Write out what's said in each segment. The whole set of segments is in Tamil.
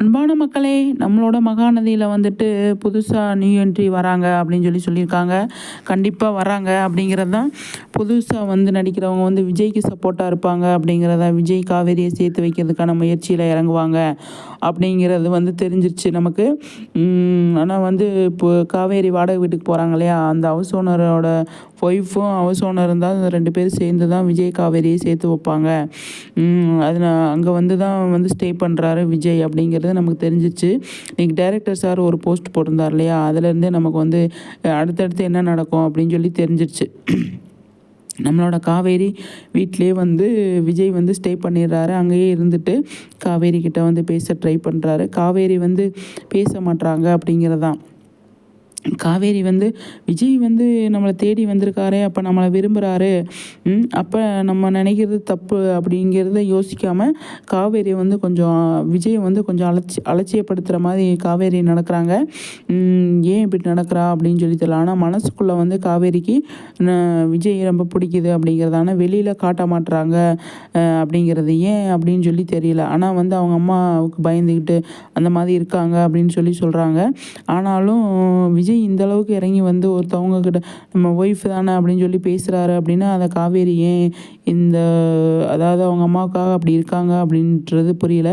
அன்பான மக்களே நம்மளோட மகாநதியில் வந்துட்டு புதுசாக நியூ என்ட்ரி வராங்க அப்படின்னு சொல்லி சொல்லியிருக்காங்க. கண்டிப்பாக வராங்க அப்படிங்கிறது தான் புதுசாக வந்து நடிக்கிறவங்க வந்து விஜய்க்கு சப்போர்ட்டாக இருப்பாங்க அப்படிங்கிறத விஜய் காவேரியை சேர்த்து வைக்கிறதுக்கான முயற்சியில் இறங்குவாங்க அப்படிங்கிறது வந்து தெரிஞ்சிருச்சு நமக்கு. ஆனால் வந்து இப்போ காவேரி வாடகை வீட்டுக்கு போகிறாங்க இல்லையா? அந்த ஹவுஸ் ஓனரோட ஒய்ஃபும் ஹவுஸ் ஓனர் இருந்தால் ரெண்டு பேரும் சேர்ந்து தான் விஜய் காவேரியை சேர்த்து வைப்பாங்க. அது அங்கே வந்து தான் வந்து ஸ்டே பண்ணுறாரு விஜய் அப்படிங்கிறது நமக்கு தெரிஞ்சிச்சு. இன்றைக்கி டேரக்டர் சார் ஒரு போஸ்ட் போட்டிருந்தார் இல்லையா? அதுலேருந்தே நமக்கு வந்து அடுத்தடுத்து என்ன நடக்கும் அப்படின்னு சொல்லி தெரிஞ்சிருச்சு. நம்மளோட காவேரி வீட்டிலே வந்து விஜய் வந்து ஸ்டே பண்ணிடுறாரு. அங்கேயே இருந்துட்டு காவேரி கிட்ட வந்து பேச ட்ரை பண்ணுறாரு காவேரி வந்து பேச மாட்றாங்க அப்படிங்கிறதான். காவேரி வந்து விஜய் வந்து நம்மளை தேடி வந்திருக்காரு அப்போ நம்மளை விரும்புகிறாரு அப்போ நம்ம நினைக்கிறது தப்பு அப்படிங்கிறத யோசிக்காமல் காவேரி வந்து கொஞ்சம் விஜய் வந்து கொஞ்சம் அலட்சி அலட்சியப்படுத்துகிற மாதிரி காவேரி நடக்கிறாங்க. ஏன் இப்படி நடக்கிறா அப்படின்னு சொல்லி தெரியல. ஆனால் மனசுக்குள்ளே வந்து காவேரிக்கு விஜய் ரொம்ப பிடிக்குது அப்படிங்கிறது ஆனால் வெளியில் காட்ட மாட்டுறாங்க அப்படிங்கிறது. ஏன் அப்படின்னு சொல்லி தெரியல. ஆனால் வந்து அவங்க அம்மாவுக்கு பயந்துக்கிட்டு அந்த மாதிரி இருக்காங்க அப்படின்னு சொல்லி சொல்கிறாங்க ஆனாலும் விஜய் ஏன் இந்த அளவுக்கு இறங்கி வந்து ஒருத்தவங்க கிட்ட நம்ம ஒய்ஃப் தானே? அப்படின்னு சொல்லி பேசுகிறாரு அப்படின்னா அதை காவேரி ஏன் இந்த அதாவது அவங்க அம்மாவுக்காக அப்படி இருக்காங்க அப்படின்றது புரியல.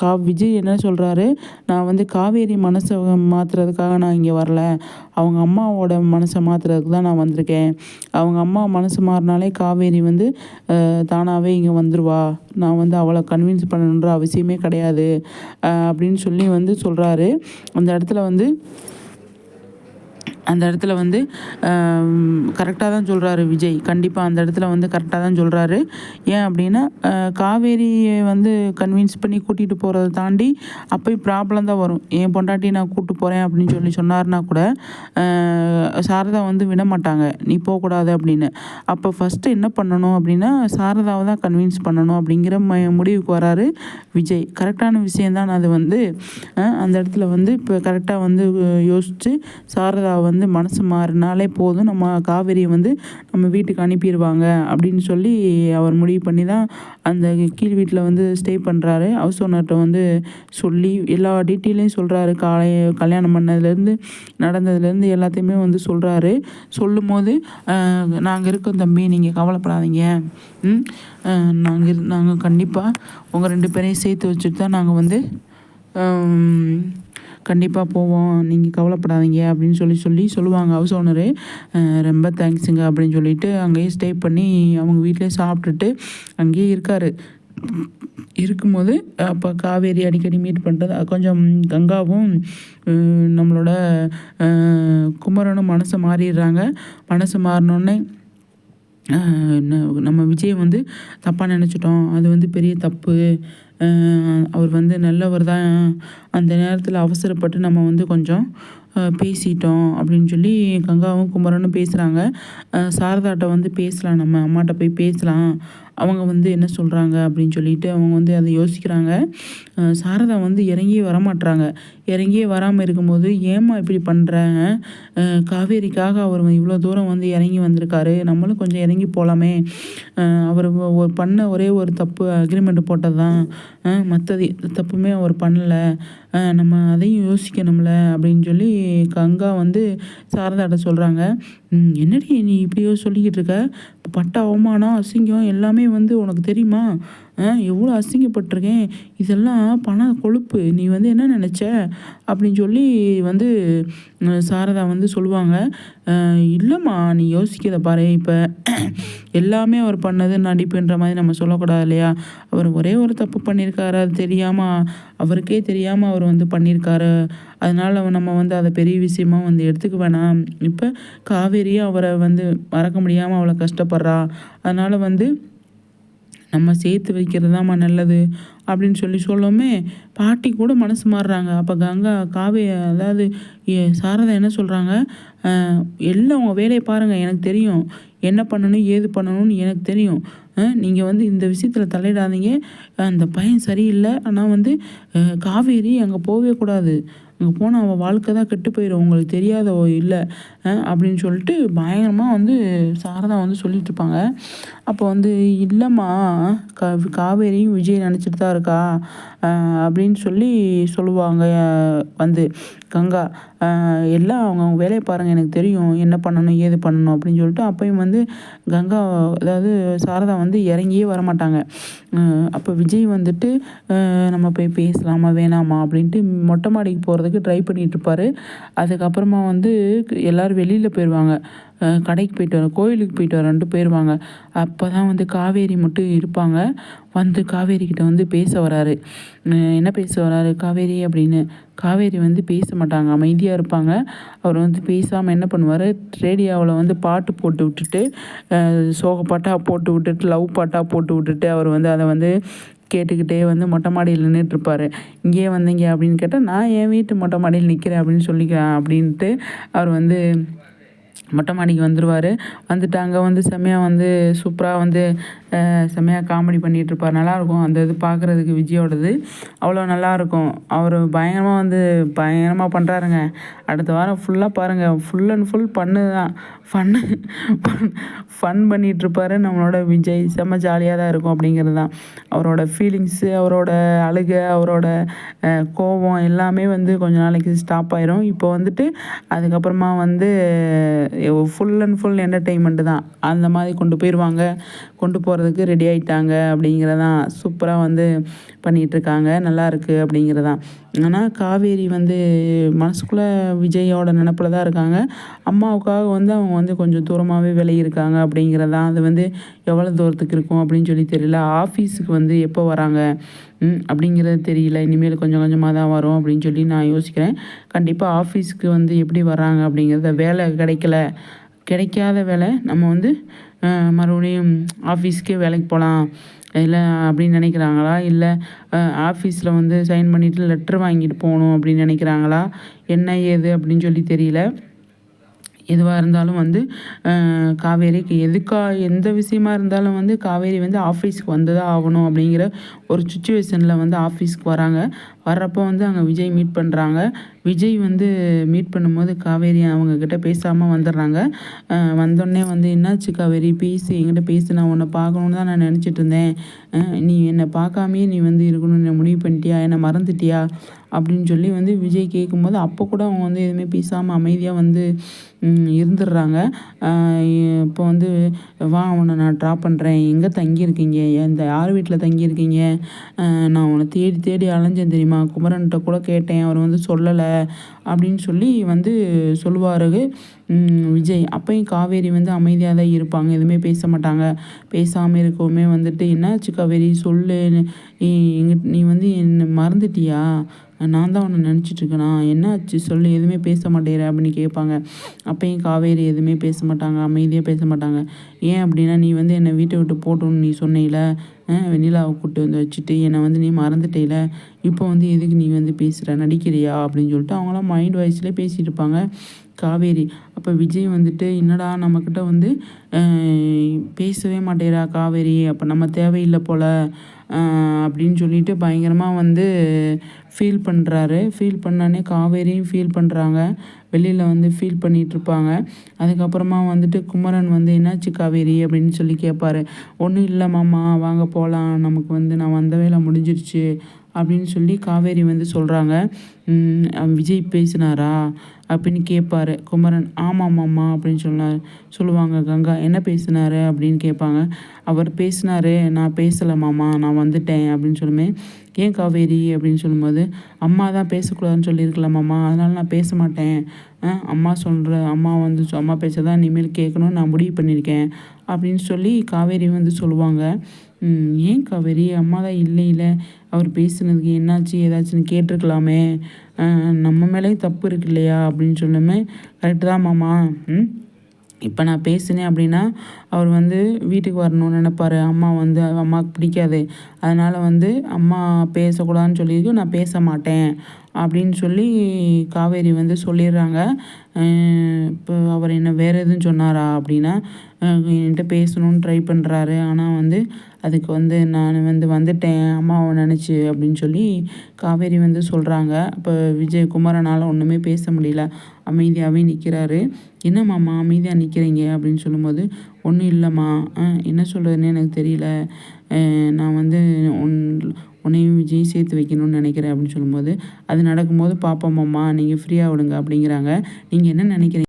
கா விஜய் என்ன சொல்கிறாரு நான் வந்து காவேரி மனசை மாற்றுறதுக்காக நான் இங்கே வரல. அவங்க அம்மாவோட மனசை மாற்றுறதுக்கு தான் நான் வந்திருக்கேன். அவங்க அம்மா மனசு மாறினாலே காவேரி வந்து தானாகவே இங்கே வந்துடுவா நான் வந்து அவளை கன்வின்ஸ் பண்ணணுன்ற அவசியமே கிடையாது. அப்படின்னு சொல்லி வந்து சொல்கிறாரு அந்த இடத்துல வந்து அந்த இடத்துல வந்து கரெக்டாக தான் சொல்கிறாரு விஜய். கண்டிப்பாக அந்த இடத்துல வந்து கரெக்டாக தான் சொல்கிறாரு ஏன் அப்படின்னா காவேரியை வந்து கன்வின்ஸ் பண்ணி கூட்டிகிட்டு போகிறத தாண்டி அப்போயும் ப்ராப்ளம் தான் வரும். என் பொண்டாட்டி நான் கூப்பிட்டு போகிறேன் அப்படின்னு சொல்லி சொன்னார்னா கூட சாரதா வந்து விட மாட்டாங்க. நீ போகக்கூடாது அப்படின்னு. அப்போ ஃபஸ்ட்டு என்ன பண்ணணும் அப்படின்னா சாரதாவை தான் கன்வின்ஸ் பண்ணணும் அப்படிங்கிற ம முடிவுக்கு வராரு விஜய். கரெக்டான விஷயந்தான் அது வந்து அந்த இடத்துல வந்து இப்போ கரெக்டாக வந்து யோசித்து சாரதாவை வந்து வந்து மனசு மாறினாலே போதும். நம்ம காவேரியை வந்து நம்ம வீட்டுக்கு அனுப்பிடுவாங்க அப்படின்னு சொல்லி அவர் முடிவு பண்ணி தான் அந்த கீழ் வீட்டில் வந்து ஸ்டே பண்ணுறாரு ஹவுஸ் ஓனர்கிட்ட வந்து சொல்லி எல்லா டீட்டெயிலையும் சொல்கிறாரு காலை கல்யாணம் பண்ணதுலேருந்து நடந்ததுலேருந்து எல்லாத்தையுமே வந்து சொல்கிறாரு சொல்லும் போது நாங்கள் இருக்கோம் தம்பி நீங்கள் கவலைப்படாதீங்க. நாங்கள் நாங்கள் கண்டிப்பாக உங்கள் ரெண்டு பேரையும் சேர்த்து வச்சுட்டு தான் நாங்கள் வந்து கண்டிப்பாக போவோம். நீங்கள் கவலைப்படாதீங்க அப்படின்னு சொல்லி சொல்லி சொல்லுவாங்க ஹவுஸ் ஓனரு ரொம்ப தேங்க்ஸுங்க அப்படின்னு சொல்லிட்டு அங்கேயே ஸ்டே பண்ணி அவங்க வீட்டிலே சாப்பிட்டுட்டு அங்கேயே இருக்கார். இருக்கும்போது அப்போ காவேரி அடிக்கடி மீட் பண்ணுறது கொஞ்சம் கங்காவும் நம்மளோட குமரனும் மனசை மாறிடுறாங்க. மனசு மாறினோடனே நம்ம விஜய் வந்து தப்பாக நினச்சிட்டோம். அது வந்து பெரிய தப்பு. அவர் வந்து நல்லவர் தான். அந்த நேரத்தில் அவசரப்பட்டு நம்ம வந்து கொஞ்சம் பேசிட்டோம் அப்படின்னு சொல்லி கங்காவும் குமரனும் பேசுகிறாங்க சாரதாட்ட வந்து பேசலாம் நம்ம அம்மாட்ட போய் பேசலாம். அவங்க வந்து என்ன சொல்கிறாங்க அப்படின்னு சொல்லிட்டு அவங்க வந்து அதை யோசிக்கிறாங்க. சாரதா வந்து இறங்கியே வரமாட்றாங்க. இறங்கியே வராமல் இருக்கும்போது ஏமா இப்படி பண்ணுறாங்க காவேரிக்காக அவர் இவ்வளோ தூரம் வந்து இறங்கி வந்திருக்காரு. நம்மளும் கொஞ்சம் இறங்கி போகலாமே அவர் பண்ண ஒரே ஒரு தப்பு அக்ரிமெண்ட் போட்டது தான் மற்றது தப்புமே அவர் பண்ணலை. நம்ம அதையும் யோசிக்கணும்ல அப்படின்னு சொல்லி கங்கா வந்து சாரதாட்ட சொல்கிறாங்க என்னடி நீ இப்படியோ சொல்லிக்கிட்டு இருக்க? பட்ட அவமானம் அசிங்கம் எல்லாமே வந்து உனக்கு தெரியுமா? எவ்வளோ அசிங்கப்பட்டிருக்கேன். இதெல்லாம் பண கொழுப்பு. நீ வந்து என்ன நினச்ச? அப்படின்னு சொல்லி வந்து சாரதா வந்து சொல்லுவாங்க. இல்லைம்மா நீ யோசிக்கிறத பாரு. இப்போ எல்லாமே அவர் பண்ணது நடிப்புன்ற மாதிரி நம்ம சொல்லக்கூடாது இல்லையா? அவர் ஒரே ஒரு தப்பு பண்ணியிருக்காரு. அது தெரியாமல் அவருக்கே தெரியாமல் அவர் வந்து பண்ணியிருக்காரு. அதனால் நம்ம வந்து அதை பெரிய விஷயமா வந்து எடுத்துக்க வேணாம். இப்போ காவேரியும் அவரை வந்து மறக்க முடியாமல் அவளை கஷ்டப்படுறா. அதனால் வந்து நம்ம சேர்த்து வைக்கிறது தான்மா நல்லது அப்படின்னு சொல்லி சொல்லவுமே பாட்டி கூட மனசு மாறுறாங்க. அப்போ கங்கா காவிய அதாவது சாரதா என்ன சொல்கிறாங்க எல்லாம் உங்கள் வேலையை பாருங்கள் எனக்கு தெரியும். என்ன பண்ணணும் ஏது பண்ணணும்னு எனக்கு தெரியும். நீங்கள் வந்து இந்த விஷயத்தில் தலையிடாதீங்க. அந்த பையன் சரியில்லை. ஆனால் வந்து காவேரி அங்கே போகவே கூடாது. அங்கே போனால் அவன் வாழ்க்கை தான் கெட்டு போயிடும் உங்களுக்கு தெரியாத இல்லை அப்படின்னு சொல்லிட்டு பயங்கரமாக வந்து சாரதா வந்து சொல்லிட்டு இருப்பாங்க. அப்போ வந்து இல்லைம்மா கா காவேரியும் விஜய் நினச்சிட்டு தான் இருக்கா? அப்படின்னு சொல்லி சொல்லுவாங்க வந்து கங்கா. எல்லாம் அவங்க அவங்க வேலையை பாருங்கள் எனக்கு தெரியும். என்ன பண்ணணும் ஏது பண்ணணும்? அப்படின்னு சொல்லிட்டு அப்பயும் வந்து கங்கா அதாவது சாரதா வந்து இறங்கியே வரமாட்டாங்க அப்போ விஜய் வந்துட்டு நம்ம போய் பேசலாமா வேணாமா? அப்படின்ட்டு மொட்டை மாடிக்கு போகிறதுக்கு ட்ரை பண்ணிட்டு அதுக்கப்புறமா வந்து எல்லோரும் வெளியில் போயிடுவாங்க கடைக்கு போயிட்டு வரோம் கோயிலுக்கு போயிட்டு வரன்ட்டு போயிடுவாங்க அப்போ தான் வந்து காவேரி மட்டும் இருப்பாங்க. வந்து காவேரி கிட்ட வந்து பேச வராரு. என்ன பேச வராரு? காவேரி அப்படின்னு. காவேரி வந்து பேச மாட்டாங்க. அமைதியாக இருப்பாங்க. அவர் வந்து பேசாமல் என்ன பண்ணுவார்? ரேடியோவில் வந்து பாட்டு போட்டு விட்டுட்டு சோக பாட்டாக போட்டு விட்டுட்டு லவ் பாட்டாக போட்டு விட்டுட்டு அவர் வந்து அதை வந்து கேட்டுக்கிட்டே வந்து மொட்டை மாடியில் நின்றுட்டுருப்பார் இங்கேயே வந்தீங்க அப்படின்னு கேட்டால் நான் என் வீட்டு மொட்டை மாடியில் நிற்கிறேன் அப்படின்னு சொல்லிக்கிறேன் அப்படின்ட்டு அவர் வந்து மொட்டை மாடிக்கு வந்துடுவார் வந்துட்டு அங்கே வந்து செம்மையாக வந்து சூப்பராக வந்து செம்மையாக காமெடி பண்ணிகிட்ருப்பார் நல்லாயிருக்கும் அந்த இது பார்க்குறதுக்கு விஜயோடது. அவ்வளோ நல்லாயிருக்கும் அவர் பயங்கரமாக வந்து பயங்கரமாக பண்ணுறாருங்க அடுத்த வாரம் ஃபுல்லாக பாருங்கள் ஃபுல் அண்ட் ஃபுல் பண்ணு தான் ஃபன்னு ஃபன் பண்ணிகிட்ருப்பாரு நம்மளோட விஜய் செம்ம ஜாலியாக தான் இருக்கும் அப்படிங்கிறது தான் அவரோட ஃபீலிங்ஸு அவரோட அழுகை அவரோட கோபம் எல்லாமே வந்து கொஞ்ச நாளைக்கு ஸ்டாப் ஆயிரும். இப்போ வந்துட்டு அதுக்கப்புறமா வந்து ஃபுல் அண்ட் ஃபுல் என்டர்டெயின்மெண்ட்டு தான். அந்த மாதிரி கொண்டு போயிடுவாங்க கொண்டு போகிறது போகிறதுக்கு ரெடி ஆகிட்டாங்க அப்படிங்கிறதான் சூப்பராக வந்து பண்ணிகிட்ருக்காங்க நல்லாயிருக்கு அப்படிங்கிறதான் ஆனால் காவேரி வந்து மனசுக்குள்ளே விஜயோட நினப்பில் தான் இருக்காங்க. அம்மாவுக்காக வந்து அவங்க வந்து கொஞ்சம் தூரமாகவே விளையிருக்காங்க அப்படிங்கிறதான் அது வந்து எவ்வளோ தூரத்துக்கு இருக்கும் அப்படின்னு சொல்லி தெரியல. ஆஃபீஸுக்கு வந்து எப்போ வராங்க? அப்படிங்கிறது தெரியல. இனிமேல் கொஞ்சம் கொஞ்சமாக தான் வரும் அப்படின்னு சொல்லி நான் யோசிக்கிறேன். கண்டிப்பாக ஆஃபீஸுக்கு வந்து எப்படி வராங்க அப்படிங்கிறத வேலை கிடைக்கல. கிடைக்காத வேலை நம்ம வந்து மறுபடியும் ஆஃபீஸ்க்கே வேலைக்கு போகலாம் இல்லை அப்படின்னு நினைக்கிறாங்களா? இல்லை ஆஃபீஸில் வந்து சைன் பண்ணிவிட்டு லெட்ரு வாங்கிட்டு போகணும் அப்படின்னு நினைக்கிறாங்களா? என்ன ஏது அப்படின்னு சொல்லி தெரியல. எதுவாக இருந்தாலும் வந்து காவேரிக்கு எதுக்கா எந்த விஷயமா இருந்தாலும் வந்து காவேரி வந்து ஆஃபீஸ்க்கு வந்து தான் ஆகணும் அப்படிங்கிற ஒரு சுச்சுவேஷனில் வந்து ஆஃபீஸ்க்கு வராங்க. வர்றப்போ வந்து அங்கே விஜய் மீட் பண்ணுறாங்க விஜய் வந்து மீட் பண்ணும்போது காவேரி அவங்கக்கிட்ட பேசாமல் வந்துடுறாங்க. வந்தோடனே வந்து என்னாச்சு காவேரி? பேசு என்கிட்ட பேசு. நான் உன்னை பார்க்கணுன்னு தான் நான் நினச்சிட்டு இருந்தேன். நீ என்னை பார்க்காமயே நீ வந்து இருக்கணும்னு முடிவு பண்ணிட்டியா? என்னை மறந்துட்டியா? அப்படின்னு சொல்லி வந்து விஜய் கேட்கும்போது அப்போ கூட அவங்க வந்து எதுவுமே பேசாமல் அமைதியாக வந்து இருந்துடுறாங்க. இப்போ வந்து வா உன்னை நான் ட்ராப் பண்ணுறேன் எங்கே தங்கியிருக்கீங்க? எந்த யார் வீட்டில் தங்கியிருக்கீங்க? நான் உன்னை தேடி தேடி அலைஞ்சேன் தெரியுமா? குமரன்கிட்ட கூட கேட்டேன் அவர் வந்து சொல்லலை அப்படின்னு சொல்லி வந்து சொல்லுவார். விஜய். அப்பையும் காவேரி வந்து அமைதியாக தான் இருப்பாங்க எதுவுமே பேச மாட்டாங்க. பேசாமல் இருக்கவுமே வந்துட்டு என்னாச்சு காவேரி? சொல்லு. எங்கிட்ட எங்க நீ வந்து என்னை மறந்துட்டியா? நான் தான் உன்னை நினச்சிட்ருக்கேனா என்னாச்சு? சொல்லு. எதுவுமே பேச மாட்டேற அப்படின்னு கேட்பாங்க. அப்பையும் காவேரி எதுவுமே பேச மாட்டாங்க அமைதியாக பேச மாட்டாங்க. ஏன் அப்படின்னா நீ வந்து என்னை வீட்டை விட்டு போட்டோன்னு நீ சொன்னையில. வெண்ணிலாவை கூப்பிட்டு வந்து வச்சுட்டு என்னை வந்து நீ மறந்துட்டேல. இப்போ வந்து எதுக்கு நீ வந்து பேசுகிற நடிக்கிறியா? அப்படின்னு சொல்லிட்டு அவங்களாம் மைண்ட் வாய்ஸ்லேயே பேசிகிட்டு இருப்பாங்க. காவேரி அப்போ விஜய் வந்துட்டு என்னடா நம்மக்கிட்ட வந்து பேசவே மாட்டேறா காவேரி. அப்போ நம்ம தேவையில்லை போல். அப்படின்னு சொல்லிட்டு பயங்கரமாக வந்து ஃபீல் பண்ணுறாரு ஃபீல் பண்ணானே காவேரியும் ஃபீல் பண்ணுறாங்க வெளியில் வந்து ஃபீல் பண்ணிகிட்ருப்பாங்க அதுக்கப்புறமா வந்துட்டு குமரன் வந்து என்னாச்சு காவேரி? அப்படின்னு சொல்லி கேட்பாரு ஒன்றும் இல்லை மாமா வாங்க போகலாம் நமக்கு வந்து நான் வந்த வேலை முடிஞ்சிருச்சு. அப்படின்னு சொல்லி காவேரி வந்து சொல்கிறாங்க விஜய் பேசினாரா? அப்படின்னு கேட்பாரு. குமரன் ஆமாம் மாமா அப்படின்னு சொன்னார் சொல்லுவாங்க கங்கா என்ன பேசினாரு? அப்படின்னு கேட்பாங்க. அவர் பேசினாரு நான் பேசலை மாமா நான் வந்துட்டேன் அப்படின்னு சொல்லுமே ஏன் காவேரி? அப்படின்னு சொல்லும்போது அம்மா தான் பேசக்கூடாதுன்னு சொல்லியிருக்கலாமாம்மா அதனால நான் பேச மாட்டேன். அம்மா சொல்கிற அம்மா வந்து சொ- அம்மா பேச தான் இனிமேல் கேட்கணும்னு நான் முடிவு பண்ணியிருக்கேன் அப்படின்னு சொல்லி காவேரி வந்து சொல்லுவாங்க. ஏன் காவேரி? அம்மா தான் இல்லை இல்லை அவர் பேசுனதுக்கு என்னாச்சு? ஏதாச்சுன்னு கேட்டிருக்கலாமே. நம்ம மேலேயும் தப்பு இருக்கு இல்லையா அப்படின்னு சொல்லுமே கரெக்டு தான் மாமா. ம்? இப்போ நான் பேசினேன் அப்படின்னா அவர் வந்து வீட்டுக்கு வரணும்னு நினைப்பாரு. அம்மா வந்து அம்மாவுக்கு பிடிக்காது. அதனால் வந்து அம்மா பேசக்கூடாதுன்னு சொல்லியிருக்கு. நான் பேச மாட்டேன் அப்படின்னு சொல்லி காவேரி வந்து சொல்லிடுறாங்க. இப்போ அவர் என்ன வேறு எதுவும் சொன்னாரா அப்படின்னா என்கிட்ட பேசணும்னு ட்ரை பண்ணுறாரு ஆனால் வந்து அதுக்கு வந்து நான் வந்து வந்துட்டேன் அம்மாவை நினச்சி அப்படின்னு சொல்லி காவேரி வந்து சொல்கிறாங்க அப்போ விஜய் குமாரனால் ஒன்றுமே பேச முடியல. அமைதியாகவே நிற்கிறாரு என்ன மாமா அமைதியாக நிற்கிறீங்க அப்படின்னு சொல்லும்போது ஒன்றும் இல்லைம்மா. என்ன சொல்கிறதுனே எனக்கு தெரியல. நான் வந்து உன் உன்னையும் விஜய் சேர்த்து வைக்கணும்னு நினைக்கிறேன். அப்படின்னு சொல்லும்போது அது நடக்கும்போது பார்ப்போமாம்மா நீங்கள் ஃப்ரீயாக விடுங்க. அப்படிங்கிறாங்க. நீங்கள் என்ன நினைக்கிறீங்க?